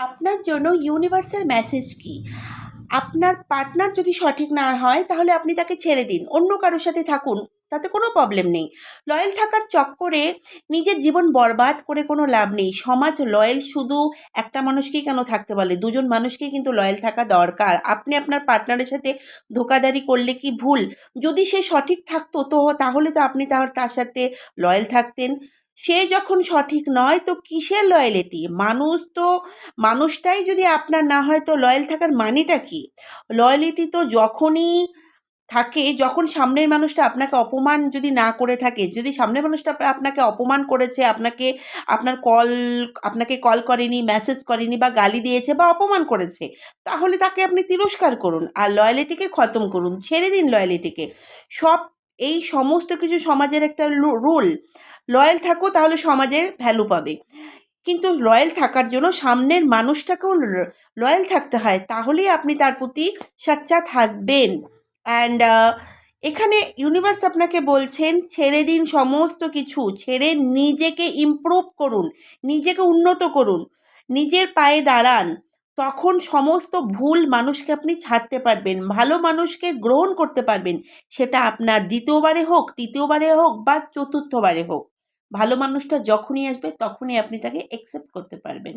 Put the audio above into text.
আপনার জন্য ইউনিভার্সের মেসেজ কী? আপনার পার্টনার যদি সঠিক না হয়, তাহলে আপনি তাকে ছেড়ে দিন। অন্য কারোর সাথে থাকুন, তাতে কোনো প্রবলেম নেই। লয়াল থাকার চক্করে নিজের জীবন বরবাদ করে কোনো লাভ নেই। সমাজ লয়াল শুধু একটা মানুষকেই কেন থাকতে বলে? দুজন মানুষকেই কিন্তু লয়াল থাকা দরকার। আপনি আপনার পার্টনারের সাথে ধোকাদারি করলে কি ভুল? যদি সে সঠিক থাকতো তো, তাহলে তো আপনি তার তার সাথে লয়াল থাকতেন। সে যখন সঠিক নয়, তো কিসের লয়ালিটি মানুষ তো, মানুষটাই যদি আপনার না হয়, তো লয়াল থাকার মানেটা কী? লয়ালিটি তো যখনই থাকে, যখন সামনের মানুষটা আপনাকে অপমান যদি না করে থাকে, যদি সামনের মানুষটা আপনাকে অপমান করেছে, আপনাকে, আপনার কল আপনাকে কল করেনি মেসেজ করেনি বা গালি দিয়েছে বা অপমান করেছে, তাহলে তাকে আপনি তিরস্কার করুন আর লয়ালিটিকে খতম করুন, ছেড়ে দিন লয়ালিটিকে সব, এই সমস্ত কিছু সমাজের একটা রুল লয়াল থাকো, তাহলে সমাজের ভ্যালু পাবে। কিন্তু লয়াল থাকার জন্য সামনের মানুষটাকেও লয়াল থাকতে হয়, তাহলেই আপনি তার প্রতি সাচ্চা থাকবেন। অ্যান্ড এখানে ইউনিভার্স আপনাকে বলছেন, ছেড়ে দিন সমস্ত কিছু, ছেড়ে নিজেকে ইমপ্রুভ করুন, নিজেকে উন্নত করুন, নিজের পায়ে দাঁড়ান, তখন সমস্ত ভুল মানুষকে আপনি ছাড়তে পারবেন, ভালো মানুষকে গ্রহণ করতে পারবেন, সেটা আপনার দ্বিতীয়বারে হোক, তৃতীয়বারে হোক বা চতুর্থবারে হোক। ভালো মানুষটা যখনই আসবে তখনই আপনি তাকে অ্যাকসেপ্ট করতে পারবেন।